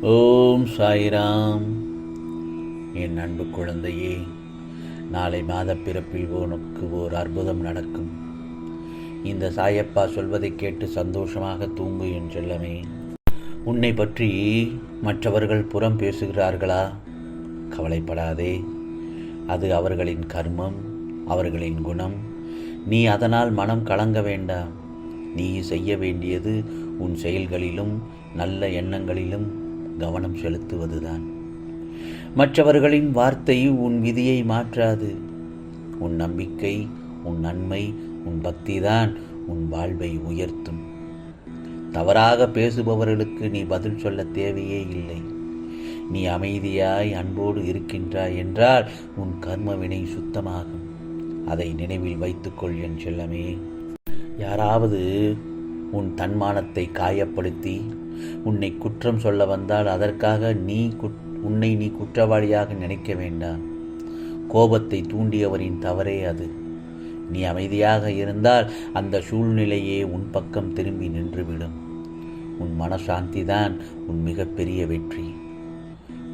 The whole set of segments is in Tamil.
ஓம் சாய்ராம். என் அன்பு குழந்தையே நாளை மாத பிறப்பில் உனக்கு ஓர் அற்புதம் நடக்கும். இந்த சாயப்பா சொல்வதை கேட்டு சந்தோஷமாக தூங்கு என் செல்லமே. உன்னை பற்றி மற்றவர்கள் புறம் பேசுகிறார்களா? கவலைப்படாதே. அது அவர்களின் கர்மம் அவர்களின் குணம். நீ அதனால் மனம் கலங்க வேண்டாம். நீ செய்ய வேண்டியது உன் செயல்களிலும் நல்ல எண்ணங்களிலும் கவனம் செலுத்துவதுதான். மற்றவர்களின் வார்த்தை உன் விதியை மாற்றாது. உன் நம்பிக்கை உன் நன்மை உன் பக்திதான் உன் வாழ்வை உயர்த்தும். தவறாக பேசுபவர்களுக்கு நீ பதில் சொல்ல தேவையே இல்லை. நீ அமைதியாய் அன்போடு இருக்கின்றாய் என்றால் உன் கர்மவினை சுத்தமாகும். அதை நினைவில் வைத்துக்கொள் என் செல்லமே. யாராவது உன் தன்மானத்தை காயப்படுத்தி உன்னை குற்றம் சொல்ல வந்தால் அதற்காக நீ குட் உன்னை நீ குற்றவாளியாக நினைக்க வேண்டாம். கோபத்தை தூண்டியவரின் தவறே அது. நீ அமைதியாக இருந்தால் அந்த சூழ்நிலையே உன் பக்கம் திரும்பி நின்றுவிடும். உன் மனசாந்தி தான் உன் மிகப்பெரிய வெற்றி.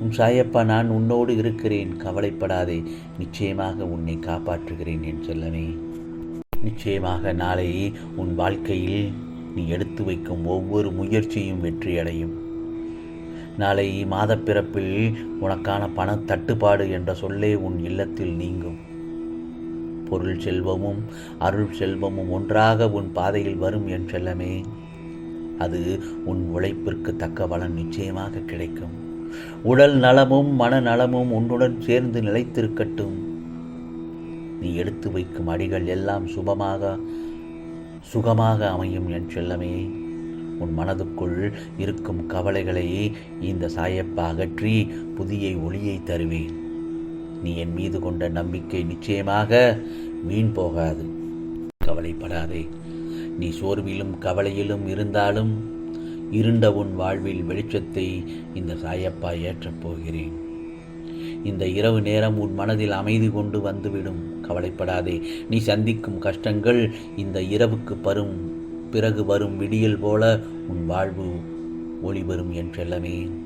உன் சாயப்பா நான் உன்னோடு இருக்கிறேன். கவலைப்படாதே. நிச்சயமாக உன்னை காப்பாற்றுகிறேன் என் செல்லமே. நிச்சயமாக நாளை உன் வாழ்க்கையில் நீ எடுத்து வைக்கும் ஒவ்வொரு முயற்சியும் வெற்றியடையும். நாளை மாதப்பிறப்பில் உனக்கான பண தட்டுப்பாடு என்ற சொல்லே உன் இல்லத்தில் நீங்கும். பொருள் செல்வமும் அருள் செல்வமும் ஒன்றாக உன் பாதையில் வரும் என் செல்லமே அது உன் உழைப்பிற்கு தக்க பலன் நிச்சயமாக கிடைக்கும். உடல் நலமும் மனநலமும் உன்னுடன் சேர்ந்து நிலைத்திருக்கட்டும். நீ எடுத்து வைக்கும் அடிகள் எல்லாம் சுபமாக சுகமாக அமையும் என் செல்லமே. உன் மனதுக்குள் இருக்கும் கவலைகளை இந்த சாயப்பா அகற்றி புதிய ஒளியை தருவேன். நீ என் மீது கொண்ட நம்பிக்கை நிச்சயமாக வீண் போகாது. கவலைப்படாதே. நீ சோர்விலும் கவலையிலும் இருந்தாலும் இருண்ட உன் வாழ்வில் வெளிச்சத்தை இந்த சாயப்பா ஏற்றப் போகிறேன். இந்த இரவு நேரம் உன் மனதில் அமைதி கொண்டு வந்துவிடும். கவலைப்படாதே. நீ சந்திக்கும் கஷ்டங்கள் இந்த இரவுக்கு பரும். பிறகு வரும் விடியல் போல உன் வாழ்வு ஒளி வரும் என்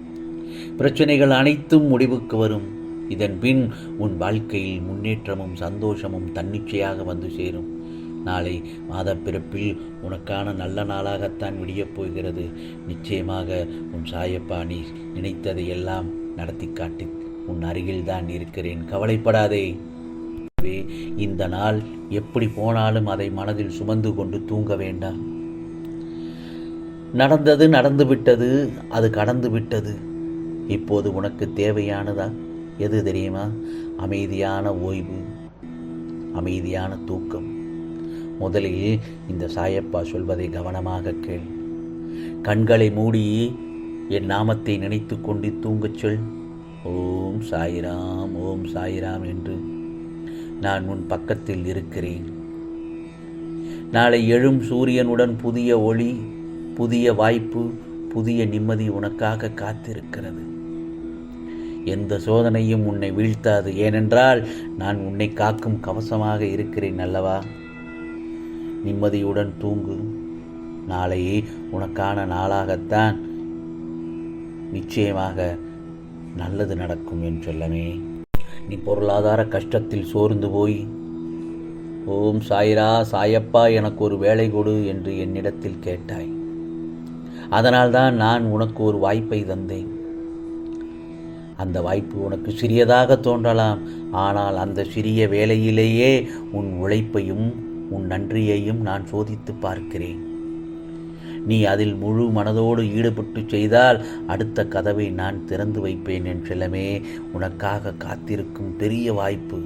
பிரச்சனைகள் அனைத்தும் முடிவுக்கு வரும். இதன் பின் உன் வாழ்க்கையில் முன்னேற்றமும் சந்தோஷமும் தன்னிச்சையாக வந்து சேரும். நாளை மாதப்பிறப்பில் உனக்கான நல்ல நாளாகத்தான் விடியப் போகிறது. நிச்சயமாக உன் சாயப்பா நீ நினைத்ததை எல்லாம் நடத்தி காட்டி உன் அருகில்தான் இருக்கிறேன். கவலைப்படாதே. இந்த நாள் எப்படி போனாலும் அதை மனதில் சுமந்து கொண்டு தூங்க வேண்டாம். நடந்தது நடந்து விட்டது அது கடந்து விட்டது இப்போது உனக்கு தேவையானதா? எது தெரியுமா? அமைதியான ஓய்வு அமைதியான தூக்கம். முதலில் இந்த சாயப்பா சொல்வதை கவனமாக கேள். கண்களை மூடி என் நாமத்தை நினைத்து கொண்டு தூங்கச் சொல். ஓம் சாயிராம் ஓம் சாயிராம் என்று நான் உன் பக்கத்தில் இருக்கிறேன். நாளை எழும் சூரியனுடன் புதிய ஒளி புதிய வாய்ப்பு புதிய நிம்மதி உனக்காக காத்திருக்கிறது. எந்த சோதனையும் உன்னை வீழ்த்தாது. ஏனென்றால் நான் உன்னை காக்கும் கவசமாக இருக்கிறேன் அல்லவா? நிம்மதியுடன் தூங்கு. நாளை உனக்கான நாளாகத்தான். நிச்சயமாக நல்லது நடக்கும் என் சொல்லமே. நீ பொருளாதார கஷ்டத்தில் சோர்ந்து போய் ஓம் சாயிரா சாயப்பா எனக்கு ஒரு வேலை கொடு என்று என்னிடத்தில் கேட்டாய். அதனால்தான் நான் உனக்கு ஒரு வாய்ப்பை தந்தேன். அந்த வாய்ப்பு உனக்கு சிறியதாக தோன்றலாம். ஆனால் அந்த சிறிய வேலையிலேயே உன் உழைப்பையும் உன் நன்றியையும் நான் சோதித்து பார்க்கிறேன். நீ அதில் முழு மனதோடு ஈடுபட்டு செய்தால் அடுத்த கதவை நான் திறந்து வைப்பேன் என் செல்லமே. உனக்காக காத்திருக்கும் பெரிய வாய்ப்பு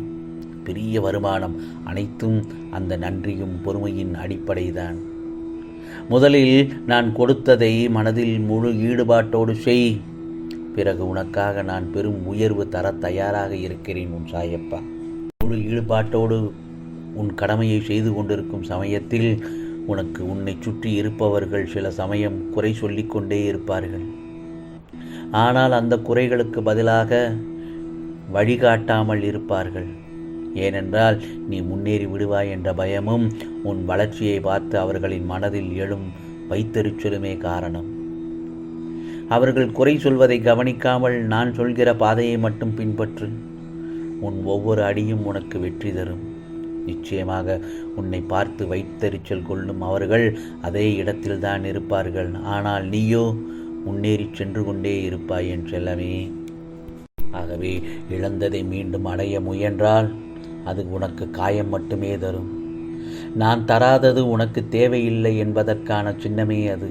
பெரிய வருமானம் அனைத்தும் அந்த நன்றியும் பொறுமையின் அடிப்படைதான். முதலில் நான் கொடுத்ததை மனதில் முழு ஈடுபாட்டோடு செய். பிறகு உனக்காக நான் பெரும் உயர்வு தர தயாராக இருக்கிறேன் உன் சாயப்பா. முழு ஈடுபாட்டோடு உன் கடமையை செய்து கொண்டிருக்கும் சமயத்தில் உனக்கு உன்னை சுற்றி இருப்பவர்கள் சில சமயம் குறை சொல்லிக்கொண்டே இருப்பார்கள். ஆனால் அந்த குறைகளுக்கு பதிலாக வழிகாட்டாமல் இருப்பார்கள். ஏனென்றால் நீ முன்னேறி விடுவாய் என்ற பயமும் உன் வளர்ச்சியை பார்த்து அவர்களின் மனதில் எழும் வைத்தெறிச்சலுமே காரணம். அவர்கள் குறை சொல்வதை கவனிக்காமல் நான் சொல்கிற பாதையை மட்டும் பின்பற்று. உன் ஒவ்வொரு அடியும் உனக்கு வெற்றி தரும். நிச்சயமாக உன்னை பார்த்து வைத்தறிச்சல் கொள்ளும் அவர்கள் அதே இடத்தில்தான் இருப்பார்கள். ஆனால் நீயோ முன்னேறி சென்று கொண்டே இருப்பாய் என் செல்லமே ஆகவே இழந்ததை மீண்டும் அடைய முயன்றால் அது உனக்கு காயம் மட்டுமே தரும். நான் தராதது உனக்கு தேவையில்லை என்பதற்கான சின்னமே அது.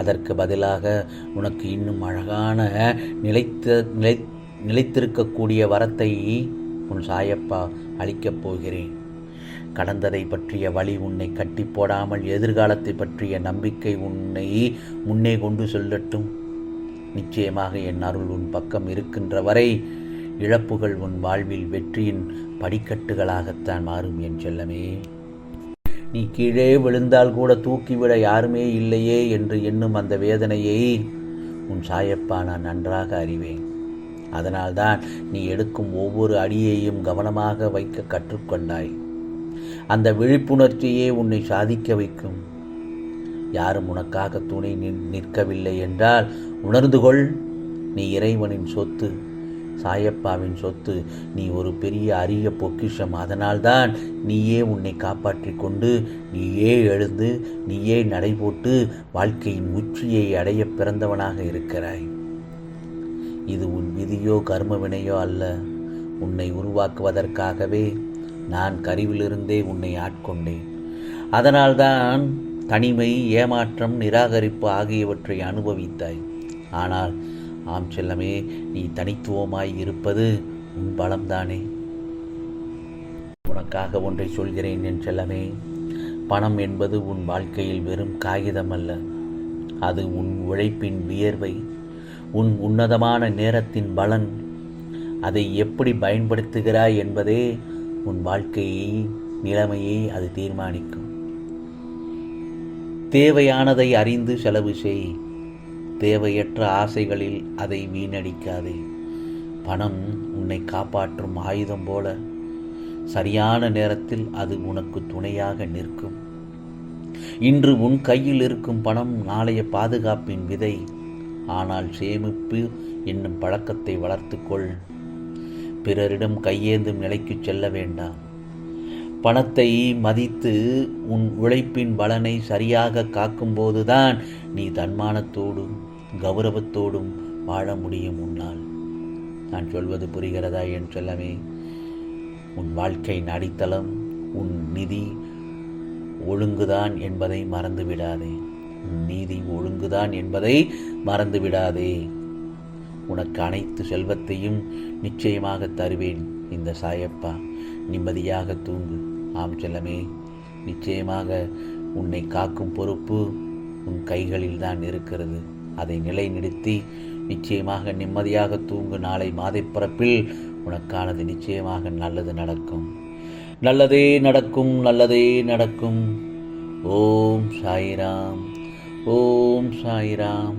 அதற்கு பதிலாக உனக்கு இன்னும் அழகான நிலைத்த நிலை நிலைத்திருக்கக்கூடிய வரத்தை உன் சாயப்பா அளிக்கப் போகிறேன். கடந்ததை பற்றிய வழி உன்னை கட்டி போடாமல் எதிர்காலத்தை பற்றிய நம்பிக்கை உன்னை முன்னே கொண்டு செல்லட்டும். நிச்சயமாக என் அருள் உன் பக்கம் இருக்கின்ற வரை இழப்புகள் உன் வாழ்வில் வெற்றியின் படிக்கட்டுகளாகத்தான் மாறும் என் செல்லமே. நீ கீழே விழுந்தால் கூட தூக்கிவிட யாருமே இல்லையே என்று எண்ணும் அந்த வேதனையை உன் சாயப்பா நான் நன்றாக அறிவேன். அதனால்தான் நீ எடுக்கும் ஒவ்வொரு அடியையும் கவனமாக வைக்க கற்றுக்கொண்டாய். அந்த விழிப்புணர்ச்சியே உன்னை சாதிக்க வைக்கும். யாரும் உனக்காக துணை நின் நிற்கவில்லை என்றால் உணர்ந்து கொள். நீ இறைவனின் சொத்து சாயப்பாவின் சொத்து நீ ஒரு பெரிய அரிய பொக்கிஷம். அதனால்தான் நீயே உன்னை காப்பாற்றி கொண்டு நீயே எழுந்து நீயே நடைபோட்டு வாழ்க்கையின் உச்சியை அடைய பிறந்தவனாக இருக்கிறாய். இது உன் விதியோ கர்ம வினையோ அல்ல. உன்னை உருவாக்குவதற்காகவே நான் கருவிலிருந்தே உன்னை ஆட்கொண்டேன். அதனால்தான் தனிமை ஏமாற்றம் நிராகரிப்பு ஆகியவற்றை அனுபவித்தாய். ஆனால் ஆம் செல்லமே நீ தனித்துவமாய் இருப்பது உன் பலம்தானே? உனக்காக ஒன்றை சொல்கிறேன் என் செல்லமே பணம் என்பது உன் வாழ்க்கையில் வெறும் காகிதம் அல்ல அது உன் உழைப்பின் வியர்வை உன் உன்னதமான நேரத்தின் பலன். அதை எப்படி பயன்படுத்துகிறாய் என்பதே உன் வாழ்க்கையை நிலைமையை அது தீர்மானிக்கும். தேவையானதை அறிந்து செலவு செய். தேவையற்ற ஆசைகளில் அதை வீணடிக்காதே. பணம் உன்னை காப்பாற்றும் ஆயுதம் போல. சரியான நேரத்தில் அது உனக்கு துணையாக நிற்கும். இன்று உன் கையில் இருக்கும் பணம் நாளைய பாதுகாப்பின் விதை. ஆனால் சேமிப்பு என்னும் பழக்கத்தை வளர்த்துக்கொள். பிறரிடம் கையேந்தும் நிலைக்கு செல்ல வேண்டாம். பணத்தை மதித்து உன் உழைப்பின் பலனை சரியாக காக்கும்போதுதான் நீ தன்மானத்தோடும் கௌரவத்தோடும் வாழ முடியும் உன்னால். நான் சொல்வது புரிகிறதா என் செல்லமே? உன் வாழ்க்கையின் அடித்தளம் உன் நிதி ஒழுங்குதான் என்பதை மறந்து விடாதே உன் நீதி ஒழுங்குதான் என்பதை மறந்து விடாதே உனக்கு அனைத்து செல்வத்தையும் நிச்சயமாக தருவேன். இந்த சாயப்பா நிம்மதியாக தூங்கு. ஆம் செல்லமே நிச்சயமாக உன்னை காக்கும் பொறுப்பு உன் கைகளில் தான் இருக்கிறது. அதை நிலைநிறுத்தி நிச்சயமாக நிம்மதியாக தூங்கு. நாளை மாதைப்பிறப்பில் உனக்கானது நிச்சயமாக நல்லது நடக்கும். நல்லதே நடக்கும் நல்லதே நடக்கும். ஓம் சாய்ராம் ஓம் சாய்ராம்.